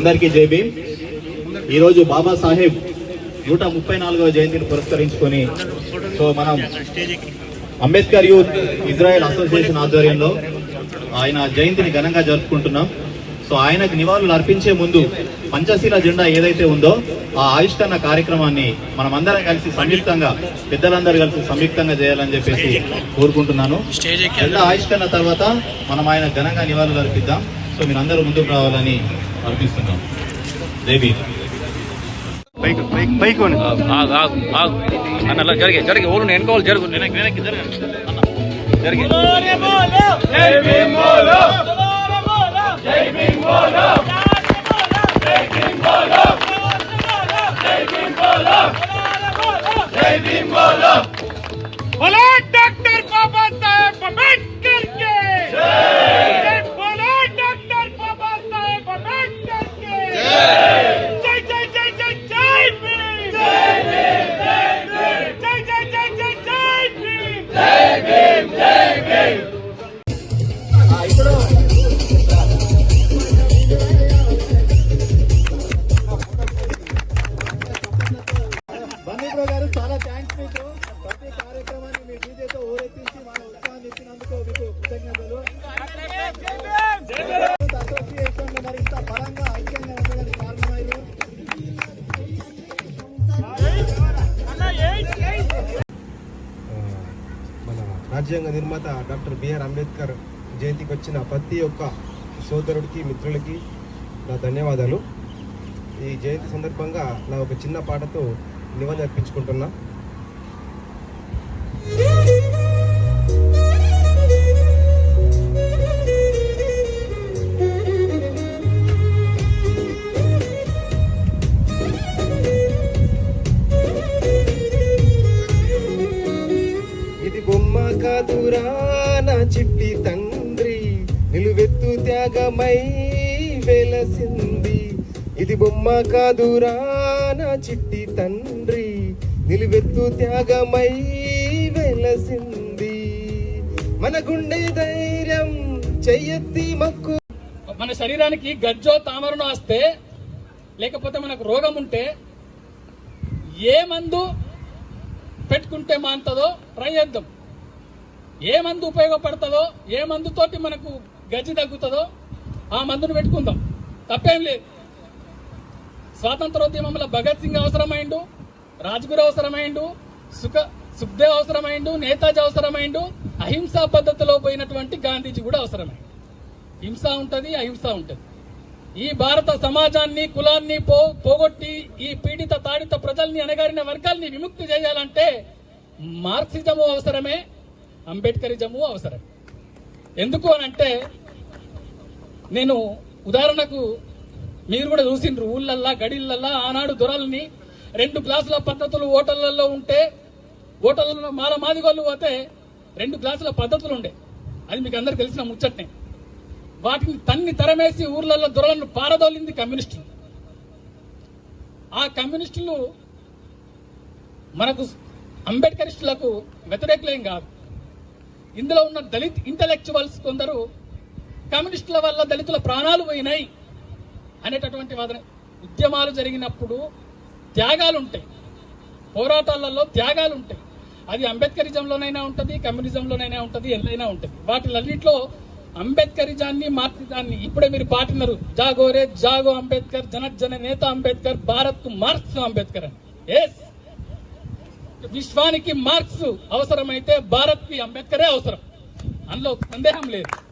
అందరికీ జై భీమ్. ఈరోజు బాబాసాహెబ్ నూట ముప్పై నాలుగవ జయంతిని పురస్కరించుకొని సో మనం అంబేద్కర్ యూత్ ఇజ్రాయెల్ అసోసియేషన్ ఆధ్వర్యంలో ఆయన జయంతిని ఘనంగా జరుపుకుంటున్నాం. సో ఆయనకు నివాళులు అర్పించే ముందు పంచశీల జెండా ఏదైతే ఉందో ఆ ఆవిష్కరణ కార్యక్రమాన్ని మనం అందరం కలిసి సంయుక్తంగా పెద్దలందరూ కలిసి సంయుక్తంగా చేయాలని చెప్పేసి కోరుకుంటున్నాను. జెండా ఆవిష్కరణ తర్వాత మనం ఆయన ఘనంగా నివాళులు అర్పిద్దాం. సో మీరు అందరూ ముందుకు రావాలని అర్పిస్తున్నాం దేవి అన్న జరిగే జరిగే. ఓరు నేను ఎన్నుకోవాలి? జరుగు. నేను వెనక్కి జరగండి అన్న. జరిగే. రాజ్యాంగ నిర్మాత డాక్టర్ బిఆర్ అంబేద్కర్ జయంతికి వచ్చిన ప్రతి ఒక్క సోదరుడికి మిత్రులకి నా ధన్యవాదాలు. ఈ జయంతి సందర్భంగా నా ఒక చిన్న పాటతో నివాళి అర్పించుకుంటున్నా కాదురా నా చిట్టి తండ్రి నిలువెత్తు త్యాగమై వెలసింది. ఇది బొమ్మ కాదురా నా చిట్టి తండ్రి నిలువెత్తు త్యాగమై వెలసింది. మన గుండె ధైర్యం చెయ్యెత్తి మక్కు. మన శరీరానికి గజ్జో తామరను వస్తే లేకపోతే మనకు రోగం ఉంటే ఏ మందు పెట్టుకుంటే మాంతదో ట్రై చేద్దాం. ఏ మందు ఉపయోగపడుతుందో ఏ మందుతోటి మనకు గజ్జి తగ్గుతుందో ఆ మందును పెట్టుకుందాం. తప్పేం లేదు. స్వాతంత్రోద్యమంలో భగత్ సింగ్ అవసరమైండు రాజ్గురు అవసరమైండు సుఖ సుఖ్దేవ్ అవసరమైండు నేతాజీ అవసరమైండు అహింసా పద్ధతిలో పోయినటువంటి గాంధీజీ కూడా అవసరమైంది. హింస ఉంటుంది అహింస ఉంటుంది. ఈ భారత సమాజాన్ని కులాన్ని పో పోగొట్టి ఈ పీడిత తాడిత ప్రజల్ని అణగారిన వర్గాల్ని విముక్తి చేయాలంటే మార్క్సిజము అవసరమే అంబేద్కరిజము అవసరం. ఎందుకు అని అంటే నేను ఉదాహరణకు మీరు కూడా చూసిండ్రు ఊళ్ళల్లా గడిలల్లా ఆనాడు దొరల్ని రెండు గ్లాసుల పద్ధతులు హోటళ్ళలో ఉంటే ఓటర్లలో మాల మాదిగోళ్ళు పోతే రెండు గ్లాసుల పద్ధతులు ఉండే. అది మీకు అందరు తెలిసిన ముచ్చట్నే. వాటిని తన్ని తరమేసి ఊర్లలో దొరలను పారదోలింది కమ్యూనిస్టులు. ఆ కమ్యూనిస్టులు మనకు అంబేద్కరిస్టులకు వ్యతిరేకులేం కాదు. ఇందులో ఉన్న దళిత్ ఇంటలెక్చువల్స్ కొందరు కమ్యూనిస్టుల వల్ల దళితుల ప్రాణాలు పోయినాయి అనేటటువంటి వాదన. ఉద్యమాలు జరిగినప్పుడు త్యాగాలు ఉంటాయి పోరాటాలలో త్యాగాలు ఉంటాయి అది అంబేద్కరిజంలోనైనా ఉంటుంది కమ్యూనిజంలోనైనా ఉంటుంది ఎల్లైనా ఉంటుంది. వాటిలన్నింటిలో అంబేద్కరిజాన్ని మార్క్సిజాన్ని ఇప్పుడే మీరు పాటినరు. జాగోరే జాగో అంబేద్కర్ జనజన నేత అంబేద్కర్ భారత్కు మార్క్స్ అంబేద్కర్ అని. ఎస్ విశ్వానికి మార్క్స్ అవసరమైతే భారత్కి అంబేద్కరే అవసరం. అందులో సందేహం లేదు.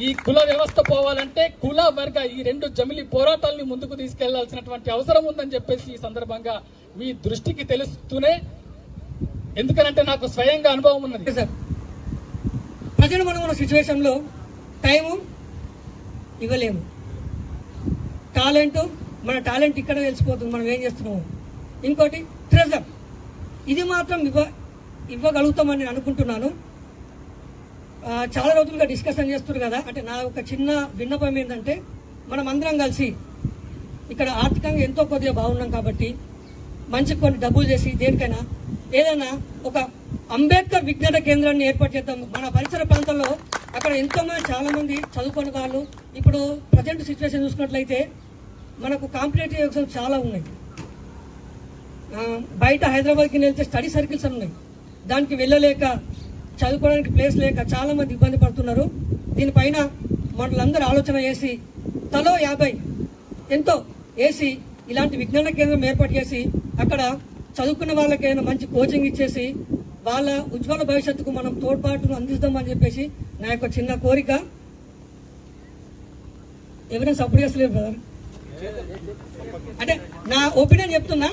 ఈ కుల వ్యవస్థ పోవాలంటే కుల వర్గ ఈ రెండు జమిలి పోరాటాల్ని ముందుకు తీసుకెళ్ళాల్సినటువంటి అవసరం ఉందని చెప్పేసి ఈ సందర్భంగా మీ దృష్టికి తెలుస్తూనే ఎందుకనంటే నాకు స్వయంగా అనుభవం ఉన్నది. సార్. ప్రజలు మనం ఉన్న సిచ్యువేషన్లో టైము ఇవ్వలేము. టాలెంట్ మన టాలెంట్ ఇక్కడ తెలిసిపోతుంది మనం ఏం చేస్తున్నాము. ఇంకోటి ట్రెజర్. ఇది మాత్రం ఇవ్వ ఇవ్వగలుగుతామని నేను అనుకుంటున్నాను. చాలా రోజులుగా డిస్కషన్ చేస్తున్నారు కదా అంటే నా ఒక చిన్న విన్నపం ఏంటంటే మనం అందరం కలిసి ఇక్కడ ఆర్థికంగా ఎంతో కొద్దిగా బాగున్నాం కాబట్టి మంచి కొన్ని డబ్బులు చేసి దేనికైనా ఏదైనా ఒక అంబేద్కర్ విజ్ఞాన కేంద్రాన్ని ఏర్పాటు చేద్దాం. మన పరిసర ప్రాంతంలో అక్కడ ఎంతోమంది చాలామంది చాలా చదువుకునే వాళ్ళు ఇప్పుడు ప్రజెంట్ సిచ్యువేషన్ చూసుకున్నట్లయితే మనకు కాంపిటేటివ్ ఎగ్జామ్స్ చాలా ఉన్నాయి. బయట హైదరాబాద్కి వెళ్తే స్టడీ సర్కిల్స్ ఉన్నాయి. దానికి వెళ్ళలేక చదువుకోవడానికి ప్లేస్ లేక చాలా మంది ఇబ్బంది పడుతున్నారు. దీనిపైన మనలందరూ ఆలోచన చేసి తలో యాభై ఎంతో వేసి ఇలాంటి విజ్ఞాన కేంద్రం ఏర్పాటు చేసి అక్కడ చదువుకున్న వాళ్ళకైనా మంచి కోచింగ్ ఇచ్చేసి వాళ్ళ ఉజ్వల భవిష్యత్తుకు మనం తోడ్పాటును అందిస్తామని చెప్పేసి నా యొక్క చిన్న కోరిక. ఎవరైనా సపోర్ట్ చేస్తలేదు బ్రదర్ అంటే నా ఒపీనియన్ చెప్తున్నా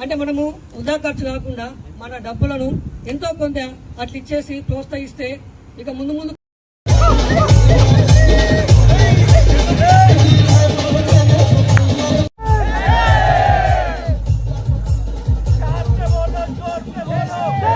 అంటే మనము వృధా ఖర్చు కాకుండా మన డబ్బులను ఎంతో కొంత అట్లా ఇచ్చేసి ప్రోత్సహిస్తే ఇక ముందు ముందు